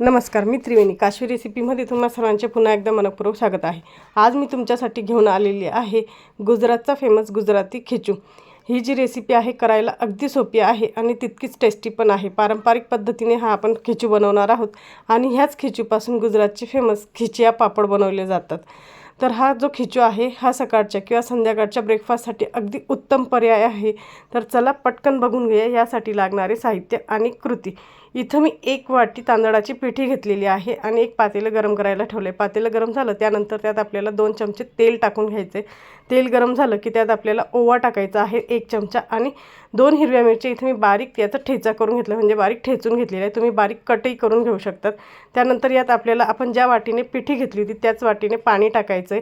नमस्कार मी त्रिवेणी. काश्मीर रेसिपीमध्ये तुम्हा सर्वांचे पुन्हा एकदा मनपूर्वक स्वागत आहे. आज मी तुमच्यासाठी घेऊन आलेली आहे गुजरातचा फेमस गुजराती खिचू. ही जी रेसिपी आहे करायला अगदी सोपी आहे आणि तितकीच टेस्टी पण आहे. पारंपरिक पद्धतीने हा आपण खिचू बनवणार आहोत आणि ह्याच खिचूपासून गुजरातचे फेमस खिचिया पापड बनवले जातात. तर हा जो खिचू आहे हा सकाळच्या किंवा संध्याकाळच्या ब्रेकफास्टसाठी अगदी उत्तम पर्याय आहे. तर चला पटकन बघून घेऊया यासाठी लागणारे साहित्य आणि कृती. इथं मी एक वाटी तांदळाची पिठी घेतलेली आहे आणि एक पातेलं गरम करायला ठेवलं आहे पातेलं गरम झालं त्यानंतर त्यात आपल्याला दोन चमचे तेल टाकून घ्यायचे तेल गरम झालं की त्यात आपल्याला ओवा टाकायचा आहे एक चमचा आणि दोन हिरव्या मिरच्या इथे मी बारीक त्याचा ठेचा करून घेतला म्हणजे बारीक ठेचून घेतलेला आहे. तुम्ही बारीक कटही करून घेऊ शकतात. त्यानंतर यात आपल्याला आपण ज्या वाटीने पिठी घेतली होती त्याच वाटीने पाणी टाकायचं. आहे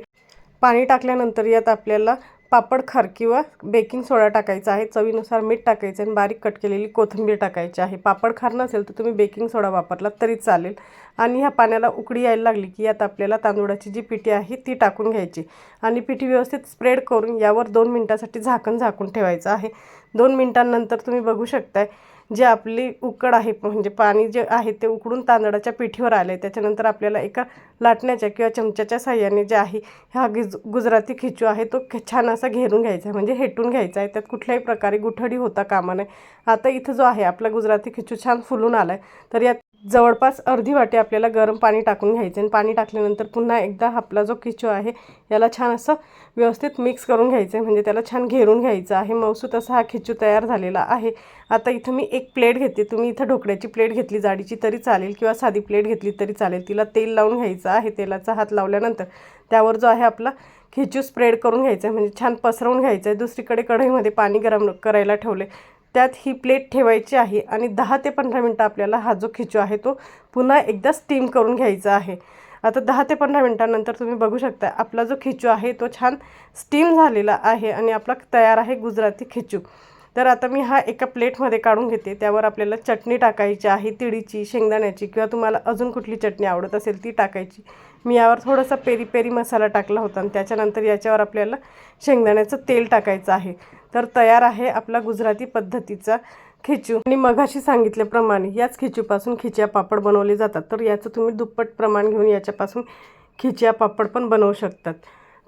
पाणी टाकल्यानंतर यात आपल्याला पापड खार किंवा बेकिंग सोडा टाकायचा आहे. चवीनुसार मीठ टाकायचं आणि बारीक कट केलेली कोथिंबीर टाकायची आहे. पापड खार नसेल तर तुम्ही बेकिंग सोडा वापरला तरी चालेल. आणि ह्या पाण्याला उकडी यायला लागली की यात आपल्याला तांदूळाची जी पिठी आहे ती टाकून घ्यायची. आणि पिठी व्यवस्थित स्प्रेड करून यावर दोन मिनटासाठी झाकण झाकून ठेवायचं आहे. दोन मिनटांनंतर तुम्ही बघू शकताय जे आपली उकड आहे म्हणजे पाणी जे आहे ते उकडून तांदळाच्या पिठीवर आले त्याच्यानंतर आपल्याला एका लाटण्याच्या किंवा चमच्याच्या साह्याने जे आहे हा गिज गुजराती खिचू आहे तो छान असा घेरून घ्यायचा आहे म्हणजे हेटून घ्यायचा आहे. त्यात कुठल्याही प्रकारे गुठडी होता कामा नये. आता इथं जो आहे आपला गुजराती खिचू छान फुलून आला आहे तर यात जवळपास अर्धी वाटी आपल्याला गरम पाणी टाकून घ्यायचं आणि पाणी टाकल्यानंतर पुन्हा एकदा आपला जो खिचू आहे याला छान असं व्यवस्थित मिक्स करून घ्यायचं आहे. म्हणजे त्याला छान घेरून घ्यायचं आहे. मौसूत असा हा खिचू तयार झालेला आहे. आता इथं मी एक प्लेट घेते. तुम्ही इथं ढोकळ्याची प्लेट घेतली जाडीची तरी चालेल किंवा साधी प्लेट घेतली तरी चालेल. तिला तेल लावून घ्यायचं आहे. तेलाचा हात लावल्यानंतर त्यावर जो आहे आपला खिचू स्प्रेड करून घ्यायचा आहे म्हणजे छान पसरवून घ्यायचं आहे दुसरीकडे कढईमध्ये पाणी गरम करायला ठेवले त्यात ही प्लेट ठेवायची आहे आणि दहा ते पंधरा मिनटं आपल्याला हा जो खिचू आहे तो पुन्हा एकदा स्टीम करून घ्यायचा आहे. आता दहा ते पंधरा मिनटानंतर तुम्ही बघू शकता आपला जो खिचू आहे तो छान स्टीम झालेला आहे आणि आपला तयार आहे गुजराती खिचू. तर आता मी हा एका प्लेटमध्ये काढून घेते. त्यावर आपल्याला चटणी टाकायची आहे तिळीची शेंगदाण्याची किंवा तुम्हाला अजून कुठली चटणी आवडत असेल ती टाकायची. मी यावर थोडासा पेरी पेरी मसाला टाकला होता आणि त्याच्यानंतर याच्यावर आपल्याला शेंगदाण्याचं तेल टाकायचं आहे. तर तयार आहे आपला गुजराती पद्धतीचा खिचू. आणि मघाशी सांगितल्याप्रमाणे याच खिचूपासून खिचिया पापड बनवले जातात. तर याचं तुम्ही दुप्पट प्रमाण घेऊन याच्यापासून खिचिया पापड पण बनवू शकतात.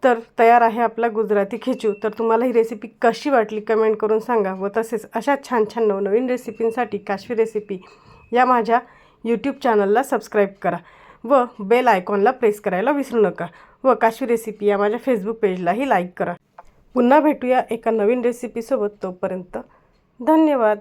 तर तयार आहे आपला गुजराती खिचू. तर तुम्हाला ही रेसिपी कशी वाटली कमेंट करून सांगा व तसेच अशा छान छान नवनवीन रेसिपींसाठी काश्मीर रेसिपी या माझ्या यूट्यूब चॅनलला सबस्क्राईब करा व बेल आयकॉनला प्रेस करायला विसरू नका व काश्मीर रेसिपी या माझ्या फेसबुक पेजलाही लाईक करा. पुन्हा भेटूया एका नवीन रेसिपीसोबत तोपर्यंत धन्यवाद.